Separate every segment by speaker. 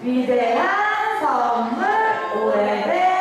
Speaker 1: 위대한 선물, 오래된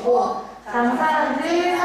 Speaker 2: 주시고 장사람들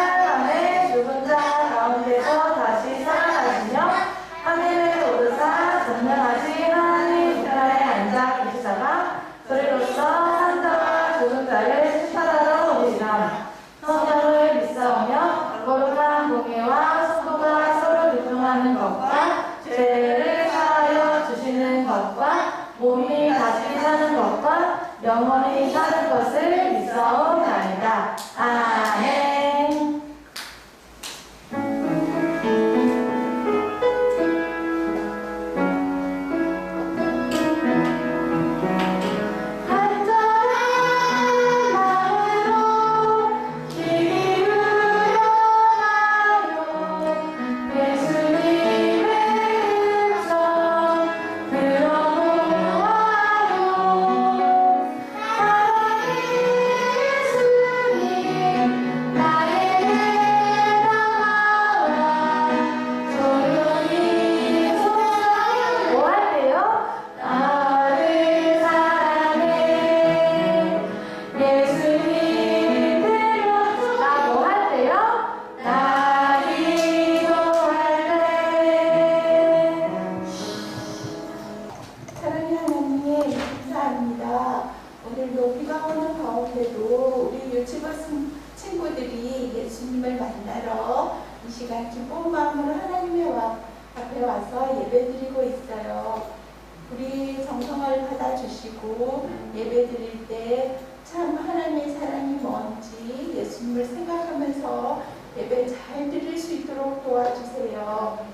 Speaker 2: 예배 잘 드릴 수 있도록 도와주세요.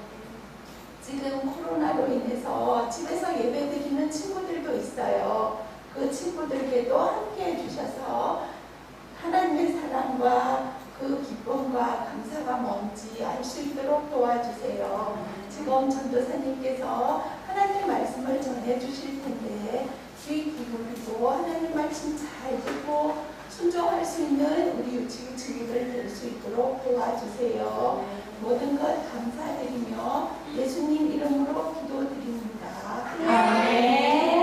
Speaker 2: 지금 코로나로 인해서 집에서 예배드리는 친구들도 있어요. 그 친구들께도 함께 해주셔서 하나님의 사랑과 그 기쁨과 감사가 뭔지 알 수 있도록 도와주세요. 지금 전도사님께서 하나님의 말씀을 전해주실 텐데 귀 기울이고 하나님 말씀 잘 듣고 순종할 수 있는 우리 유치부 주의를 될수 있도록 도와주세요. 모든 것 감사드리며 예수님 이름으로 기도드립니다.
Speaker 1: 아멘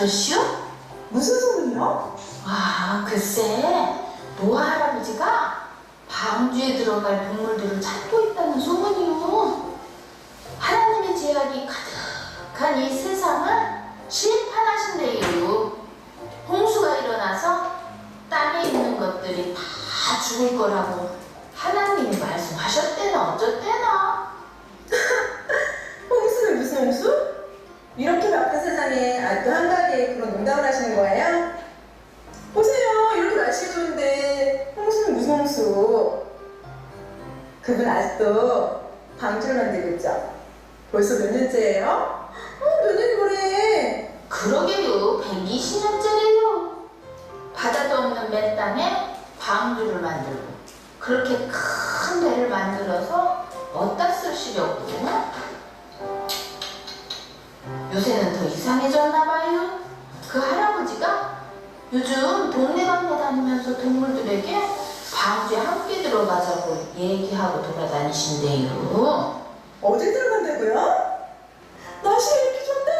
Speaker 3: 들었슈?
Speaker 2: 무슨 소문이요?
Speaker 3: 와, 글쎄, 노아 할아버지가 방주에 들어갈 동물들을 찾고 있다는 소문이요. 하나님의 제약이 가득한 이 세상을 심판하신대요. 홍수가 일어나서 땅에 있는 것들이 다 죽을 거라고 하나님이 말씀하셨대나 어쩌대나.
Speaker 4: 홍수는 무슨 홍수? 이렇게 바쁜 세상에 한가하게 그런 농담을 하시는 거예요? 보세요, 이렇게 날씨 좋은데 홍수는 무슨 홍수? 그분 아직도 방주를 만들고 있죠? 벌써 몇 년째예요? 어, 몇 년이 뭐래?
Speaker 3: 그러게요, 120년째래요. 바다도 없는 맨 땅에 방주를 만들고 그렇게 큰 배를 만들어서 어디다 쓰시려고 요새는 더 이상해졌나 봐요. 그 할아버지가 요즘 동네방네 다니면서 동물들에게 방주에 함께 들어가자고 얘기하고 돌아다니신대요.
Speaker 4: 어디 들어간다고요? 날씨가 이렇게 좋은데?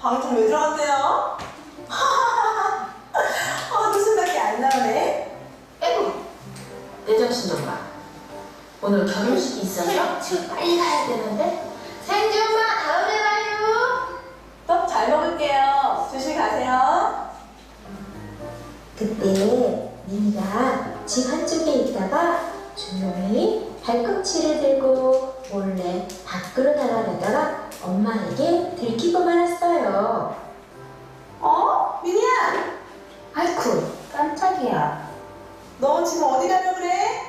Speaker 4: 방좀 왜 들어간대요? 아, 웃음밖에 안 나오네.
Speaker 3: 에구, 내 정신 좀 봐. 오늘 결혼식이 있어서 지금 빨리 가야 되는데 생지 엄마 다음에 봐요.
Speaker 4: 떡 잘 먹을게요. 조심히 가세요.
Speaker 5: 그때 민이
Speaker 6: 집 한쪽에 있다가 조용히 발꿈치를 들고 몰래 밖으로 나가려다가 엄마에게 들키고 말았어요.
Speaker 7: 어? 미니야!
Speaker 8: 아이쿠, 깜짝이야.
Speaker 7: 너 지금 어디 가려 그래?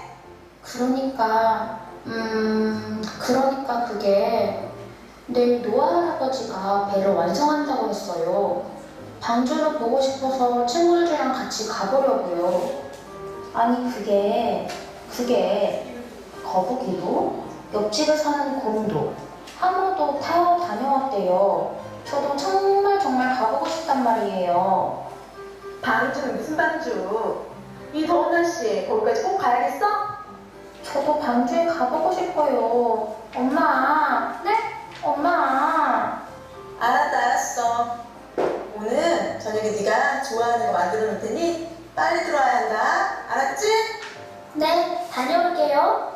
Speaker 8: 그러니까, 음, 그러니까 그게 내일 노아 할아버지가 배를 완성한다고 했어요. 방주를 보고 싶어서 친구들이랑 같이 가보려고요. 아니, 그게, 그게 거북이도 옆집에 사는 곰도 하모도 다 다녀왔대요. 저도 정말 정말 가보고 싶단 말이에요.
Speaker 7: 방주는 무슨 방주? 이 더운 날씨에 거기까지 꼭 가야겠어?
Speaker 8: 저도 방주에 가보고 싶어요. 엄마, 네? 엄마.
Speaker 7: 좋아하는 거 만들어 놓을 테니 빨리 들어와야 한다 알았지?
Speaker 8: 네, 다녀올게요.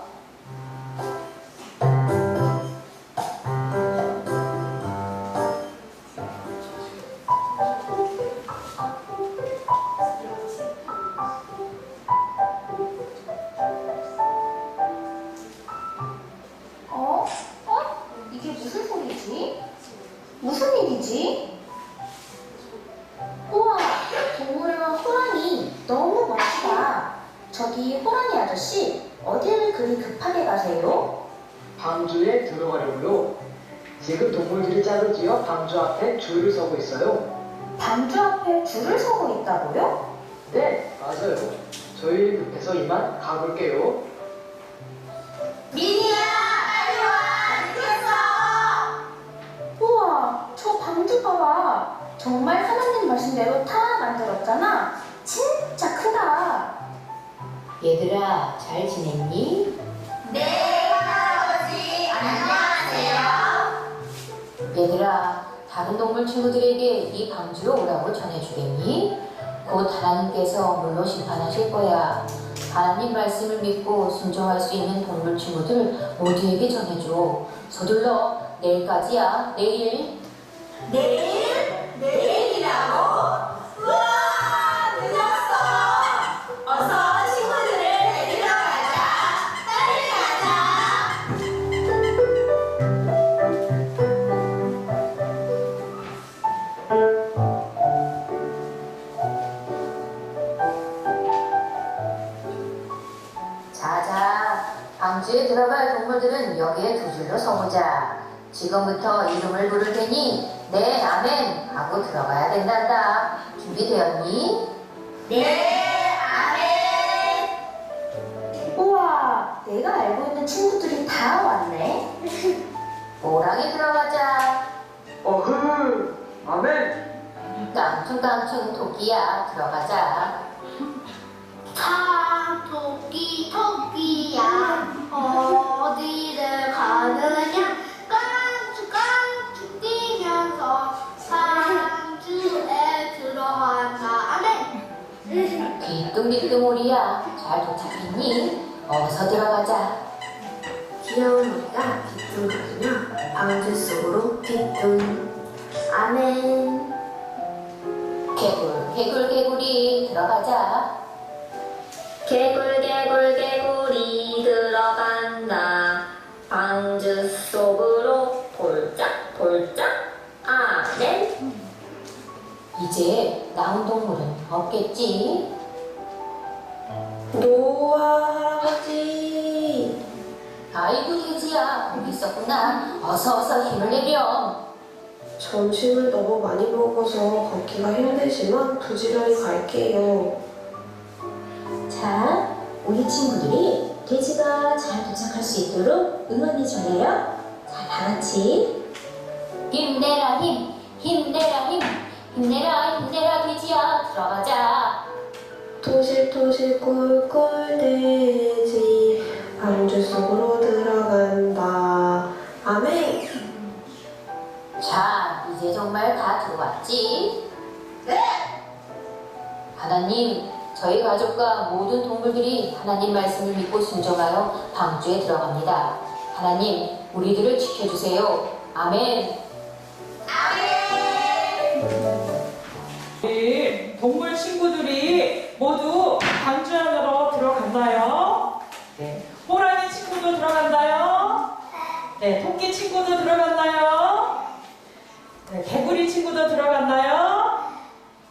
Speaker 8: 정말 하나님 말씀대로 다 만들었잖아. 진짜 크다.
Speaker 6: 얘들아, 잘 지냈니?
Speaker 8: 네, 할아버지. 안녕하세요.
Speaker 6: 얘들아, 다른 동물 친구들에게 이 방주로 오라고 전해주겠니? 곧 하나님께서 물로 심판하실 거야. 하나님 말씀을 믿고 순종할 수 있는 동물 친구들 모두에게 전해줘. 서둘러, 내일까지야, 내일.
Speaker 8: 내일? 내일이라고? 우와, 늦었어. 어서 친구들을 데리러 가자. 빨리 가자.
Speaker 6: 자자, 방주에 들어갈 동물들은 여기에 두 줄로 서보자. 지금부터 이름을 부를 테니 네, 아멘 하고 들어가야 된단다. 준비되었니?
Speaker 8: 네, 아멘. 우와, 내가 알고 있는 친구들이 다 왔네.
Speaker 6: 호랑이 들어가자.
Speaker 9: 어흐, 아멘.
Speaker 6: 깡충깡충 토끼야 들어가자.
Speaker 8: 사, 토끼, 토끼야, 어디를 가느냐? 아멘.
Speaker 6: 귀뚱귀뚱오리야 잘 도착했니? 어서 들어가자.
Speaker 8: 귀여운 우리가 뒤뚱거리며 방주 속으로 뒤뚱. 아멘.
Speaker 6: 개굴 개굴 개굴이 들어가자.
Speaker 8: 개굴 개굴 개굴이 들어간다 방주 속으로 폴짝 폴짝 아멘
Speaker 6: 이제 나온 동물은 없겠지?
Speaker 4: 노아 할아버지
Speaker 6: 아이고 돼지야 거기 있었구나. 어서 어서 힘을 내렴.
Speaker 10: 점심을 너무 많이 먹어서 걷기가 힘들지만 부지런히 갈게요.
Speaker 6: 자, 우리 친구들이 돼지가 잘 도착할 수 있도록 응원해줄래요? 자, 다 같이. 힘내라, 힘! 힘내라, 힘! 힘내라, 힘내라, 돼지야! 들어가자!
Speaker 10: 토실토실 꿀꿀 돼지 방주 속으로 들어간다. 아멘.
Speaker 6: 자, 이제 정말 다 들어왔지? 네! 하나님, 저희 가족과 모든 동물들이 하나님 말씀을 믿고 순종하여 방주에 들어갑니다. 하나님, 우리들을 지켜주세요. 아멘!
Speaker 11: 우리 동물 친구들이 모두 방주 안으로
Speaker 12: 들어갔나요? 네. 호랑이 친구도 들어갔나요? 네. 토끼 친구도 들어갔나요? 네. 개구리 친구도 들어갔나요?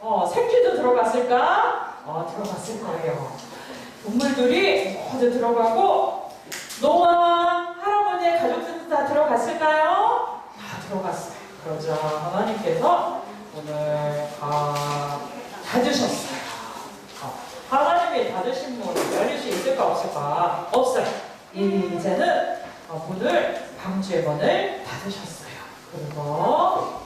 Speaker 12: 어, 새끼도 들어갔을까? 어, 들어갔을 거예요. 동물들이 모두 들어가고 노아 할아버지의 가족들도 다 들어갔을까요? 다 들어갔어요. 그러자 하나님께서 오늘 다 닫으셨어요. 문을 열릴 수 있을까 없을까? 없어요. 이제는 어, 문을 방주의 문을 닫으셨어요. 그리고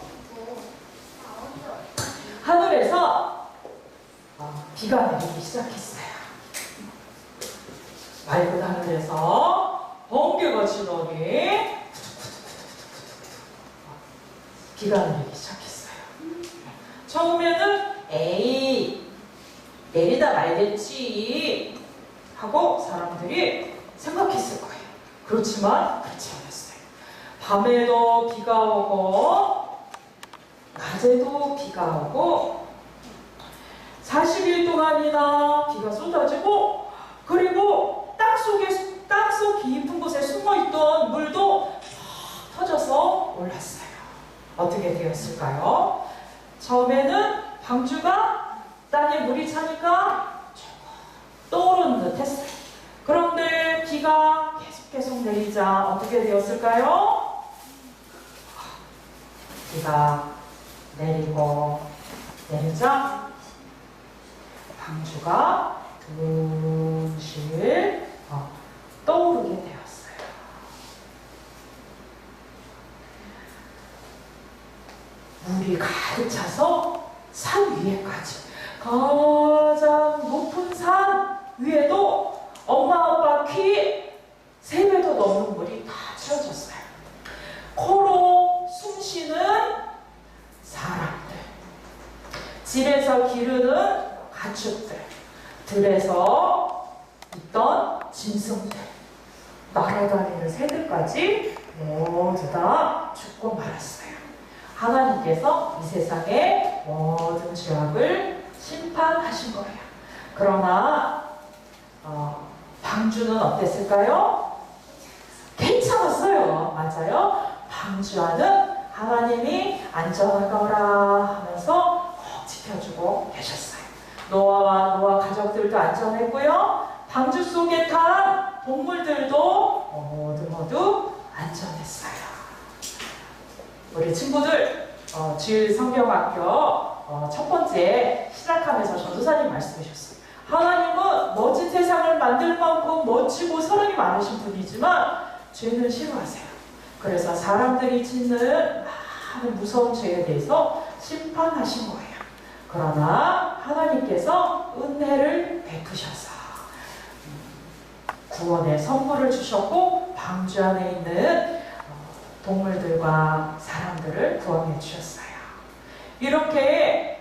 Speaker 12: 하늘에서 어, 비가 내리기 시작했어요. 맑은 하늘에서 번개가 치더니 비가 내리기 시작했어요. 처음에는 에이 내리다 말겠지 하고 사람들이 생각했을 거예요. 그렇지만 그렇지 않았어요. 밤에도 비가 오고 낮에도 비가 오고 40일 동안이나 비가 쏟아지고 그리고 땅 속에 땅속 깊은 곳에 숨어있던 물도 팍 터져서 올랐어요. 어떻게 되었을까요? 처음에는 방주가 땅에 물이 차니까 떠오르는 듯 했어요. 그런데 비가 계속 계속 내리자 어떻게 되었을까요? 비가 내리고 내리자 방주가 둥실 어, 떠오르게 되었어요. 물이 가득 차서 산 위에까지 가장 높은 산 위에도 엄마 아빠 키세 배도 넘는 물이 다 채워졌어요. 코로 숨 쉬는 사람들, 집에서 기르는 가축들, 들에서 있던 짐승들, 날아다니는 새들까지 모두 다 죽고 말았어요. 하나님께서 이 세상의 모든 죄악을 심판하신 거예요. 그러나 어, 방주는 어땠을까요? 괜찮았어요. 맞아요. 방주하는 하나님이 안전하거라 하면서 꼭 지켜주고 계셨어요. 노아와 노아 가족들도 안전했고요. 방주 속에 탄 동물들도 모두 모두 안전했어요. 우리 친구들 어, 주일 성경학교 어, 첫 번째 시작하면서 전도사님 말씀하셨어요. 하나님은 멋진 세상을 만들 만큼 멋지고 사랑이 많으신 분이지만 죄는 싫어하세요. 그래서 사람들이 짓는 많은 무서운 죄에 대해서 심판하신 거예요. 그러나 하나님께서 은혜를 베푸셔서 구원의 선물을 주셨고 방주 안에 있는 어, 동물들과 사람들을 구원해 주셨어요. 이렇게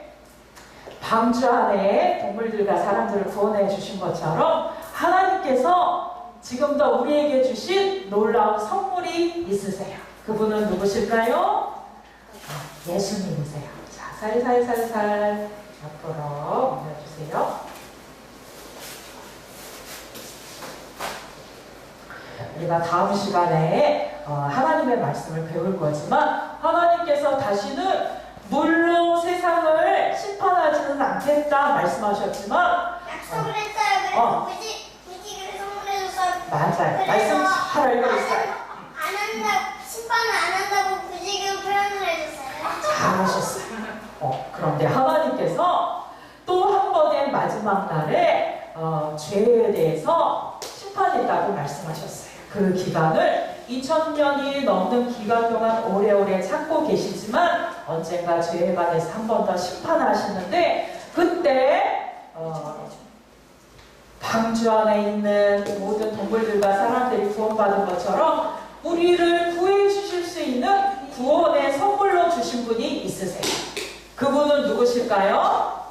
Speaker 12: 방주 안에 동물들과 사람들을 구원해 주신 것처럼 하나님께서 지금도 우리에게 주신 놀라운 선물이 있으세요. 그분은 누구실까요? 아, 예수님이세요. 자, 살살살살 앞으로 올려주세요. 우리가 다음 시간에 어, 하나님의 말씀을 배울 거지만 하나님께서 다시는 물로 세상을 심판하지는 않겠다 말씀하셨지만
Speaker 11: 약속을 했어요.
Speaker 12: 어.
Speaker 11: 그래서 굳이 굳이 그래서 선물해줬어요.
Speaker 12: 맞아요. 말씀 잘 알고 있어요.
Speaker 11: 안 한다 심판을 안 한다고 굳이 그 표현을 해줬어요.
Speaker 12: 잘하셨어요. 어, 그런데 하나님께서 또 한 번의 마지막 날에 어, 죄에 대해서 심판했다고 말씀하셨어요. 그 기간을 2000년이 넘는 기간 동안 오래오래 참고 계시지만 언젠가 죄에 관해서 한 번 더 심판을 하시는데 그때 어, 방주 안에 있는 모든 동물들과 사람들이 구원받은 것처럼 우리를 구해 주실 수 있는 구원의 선물로 주신 분이 있으세요. 그분은 누구실까요?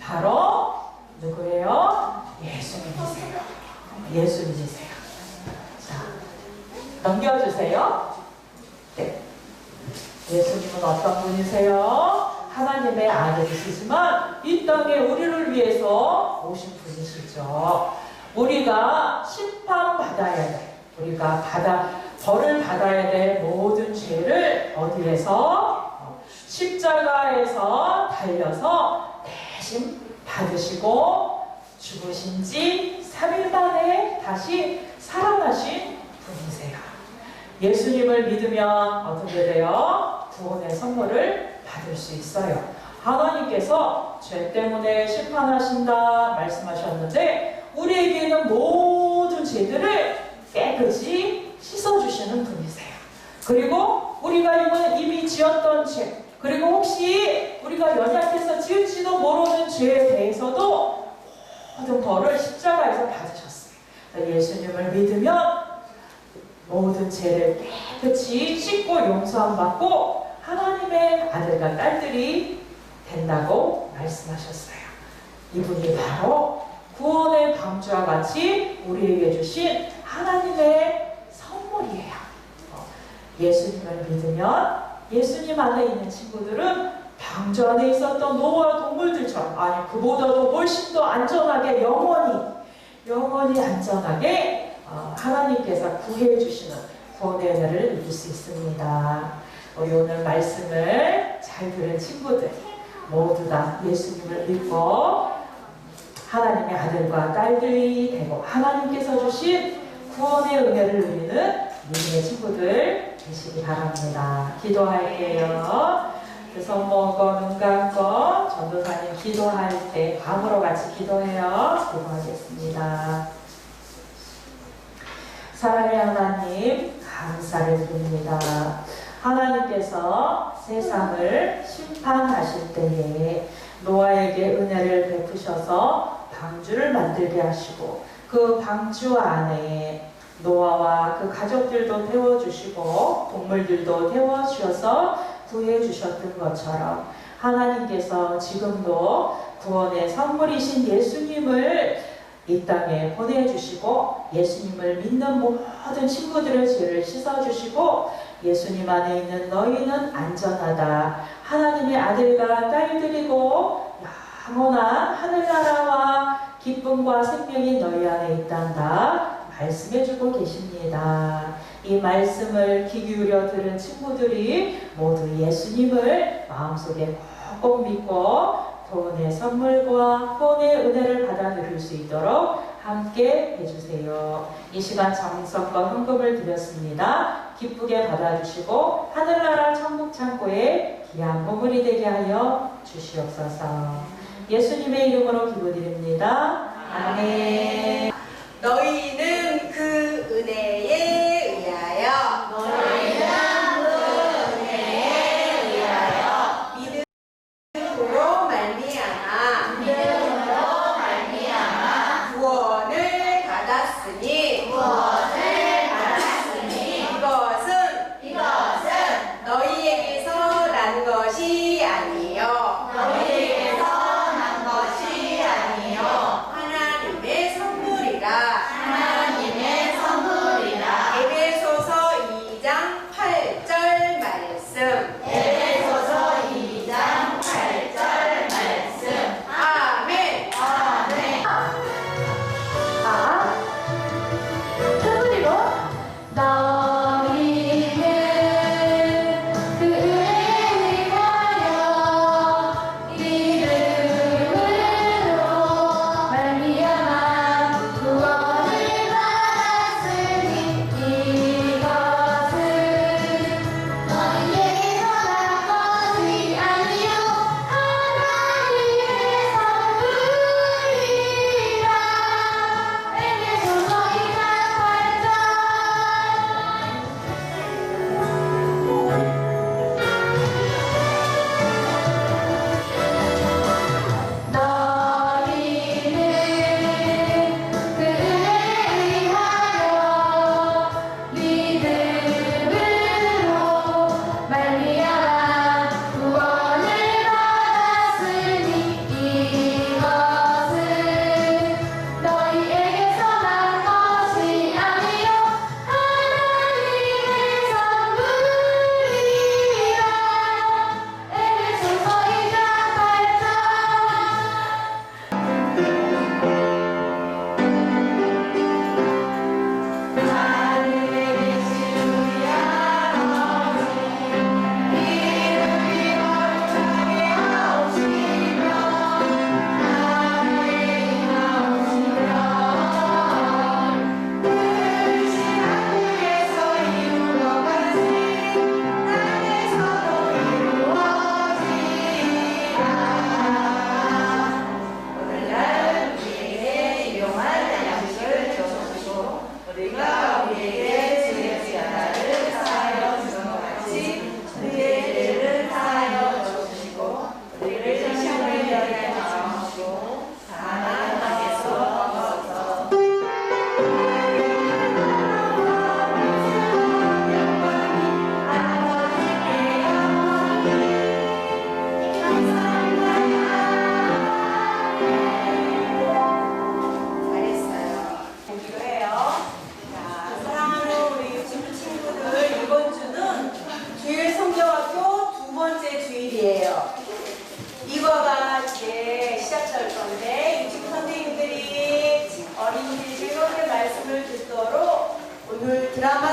Speaker 12: 바로 누구예요? 예수님이세요. 예수님이세요. 자, 넘겨주세요. 네. 예수님은 어떤 분이세요? 하나님의 아들이시지만 이 땅에 우리를 위해서 오신 분이시죠. 우리가 심판 받아야 돼. 우리가 받아 벌을 받아야 될 모든 죄를 어디에서 어, 십자가에서 달려서 대신 받으시고 죽으신 지 3일 만에 다시 살아나신 분이세요. 예수님을 믿으면 어떻게 돼요? 구원의 선물을 받을 수 있어요. 하나님께서 죄 때문에 심판하신다 말씀하셨는데 우리에게는 모든 죄들을 깨끗이 씻어주시는 분이세요. 그리고 우리가 이미, 지었던 죄, 그리고 혹시 우리가 연약해서 지을지도 모르는 죄에 대해서도 모든 벌을 십자가에서 받으셨어요. 예수님을 믿으면 모든 죄를 깨끗이 씻고 용서함 받고 하나님의 아들과 딸들이 된다고 말씀하셨어요. 이분이 바로 구원의 방주와 같이 우리에게 주신 하나님의 선물이에요. 어, 예수님을 믿으면 예수님 안에 있는 친구들은 방주 안에 있었던 노아 동물들처럼 아니 그보다도 훨씬 더 안전하게 영원히 영원히 안전하게 어, 하나님께서 구해 주시는 구원의 은혜를 누릴 수 있습니다. 우리 오늘 말씀을 잘 들은 친구들 모두 다 예수님을 믿고 하나님의 아들과 딸들이 되고 하나님께서 주신 구원의 은혜를 누리는 믿음의 친구들 되시기 바랍니다. 기도할게요. 그래서 먹어 눈 감고 전도사님 기도할 때 밤으로 같이 기도해요. 기도하겠습니다. 사랑의 하나님 감사를 드립니다. 하나님께서 세상을 심판하실 때에 노아에게 은혜를 베푸셔서 방주를 만들게 하시고 그 방주 안에 노아와 그 가족들도 태워주시고 동물들도 태워주셔서 구해주셨던 것처럼 하나님께서 지금도 구원의 선물이신 예수님을 이 땅에 보내주시고 예수님을 믿는 모든 친구들의 죄를 씻어주시고 예수님 안에 있는 너희는 안전하다. 하나님의 아들과 딸들이고 영원한 하늘나라와 기쁨과 생명이 너희 안에 있단다. 말씀해주고 계십니다. 이 말씀을 귀 기울여 들은 친구들이 모두 예수님을 마음속에 꼭꼭 믿고 구원의 선물과 구원의 은혜를 받아 누릴 수 있도록 함께 해주세요. 이 시간 정성과 헌금을 드렸습니다. 기쁘게 받아주시고 하늘나라 천국 창고에 귀한 보물이 되게 하여 주시옵소서. 예수님의 이름으로 기도드립니다. 아멘.
Speaker 4: 너희는 그 은혜에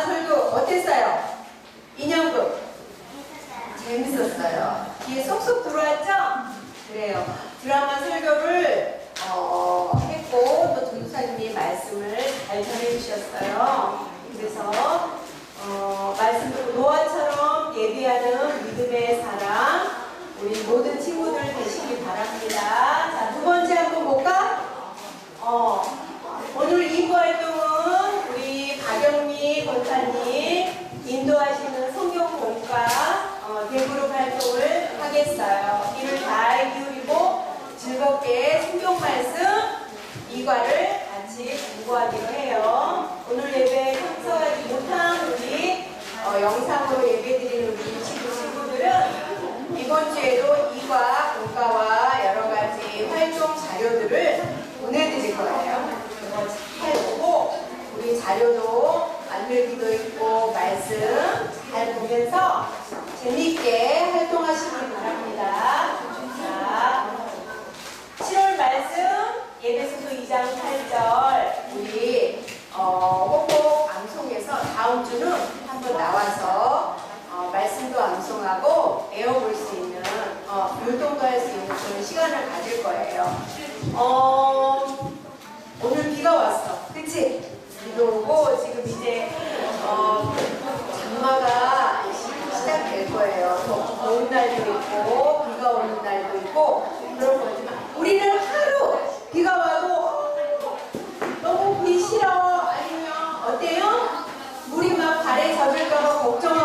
Speaker 7: 설교 어땠어요? 인형극 재밌었어요. 귀에 쏙쏙 들어왔죠? 그래요. 드라마 설교를 어, 했고 또 전도사님이 말씀을 잘 전해주셨어요. 그래서 어, 말씀 듣고 노아처럼 예비하는 믿음의 사랑 우리 모든 친구들 되시기 바랍니다. 자, 두 번째 한번 볼까? 어, 오늘 2부 활동은 우리 박영미 권사님 인도하시는 성경 공과 어, 대그룹 활동을 하겠어요. 귀를 잘 기울이고 즐겁게 성경 말씀 이과를 같이 공부하기로 해요. 오늘 예배 참석하지 못한 우리 어, 영상으로 예배드리는 우리 친구 친구들은 이번 주에도 이과 공과와 여러 가지 활동 자료들을 보내드릴 거예요. 그거 잘 보고 우리 자료도 만들기도 있고 말씀 잘 보면서 재미있게 활동하시기 바랍니다. 자, 7월 말씀 예배소서 2장 8절 우리 어, 꼭꼭 암송해서 다음 주는 한번 나와서 어, 말씀도 암송하고 배워볼 수 있는 어, 율동도 할수 있는 그런 시간을 가질 거예요. 어, 오늘 비가 왔어. 그치? 비도 오고 지금 이제 어, 장마가 시작될 거예요. 더, 더운 날도 있고 비가 오는 날도 있고 그런 거지만 우리는 하루 비가 와도 어, 너무 비 싫어 아니면 어때요? 물이 막 발에 젖을까봐 걱정